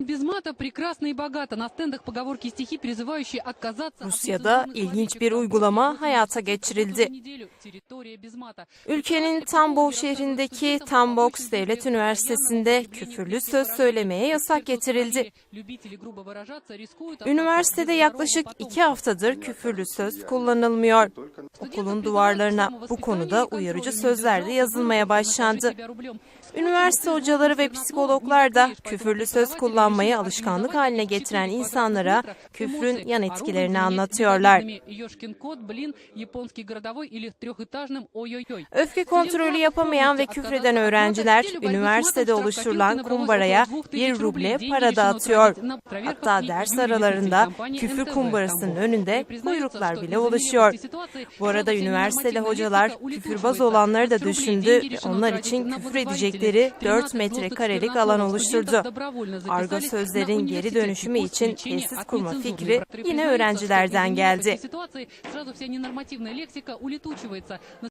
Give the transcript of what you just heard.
Без мата прекрасно и богато. На стендах поговорки и стихи, призывающие отказаться от Rusya'da нецензурных ilginç словечек. bir uygulama hayata geçirildi. Неделю территория без мата. Ülkenin Tambov şehrindeki Tambox Devlet Üniversitesi'nde küfürlü söz söylemeye yasak getirildi. Любители грубо выражаться рискуют Üniversitede yaklaşık iki haftadır küfürlü söz kullanılmıyor. Okulun duvarlarına bu konuda uyarıcı sözler de yazılmaya başlandı. Üniversite hocaları ve psikologlar da küfürlü söz kullanmayı alışkanlık haline getiren insanlara küfrün yan etkilerini anlatıyorlar. Öfke kontrolü yapamayan ve küfreden öğrenciler üniversitede oluşturulan kumbaraya bir ruble para dağıtıyor. Hatta ders aralarında küfür kumbarasının önünde kuyruklar bile oluşuyor. Bu arada üniversiteli hocalar küfürbaz olanları da düşündü ve onlar için küfür edecekleri 4 metrekarelik alan oluşturdu. Argo sözlerin geri dönüşümü için tesis kurma fikri yine öğrencilerden geldi.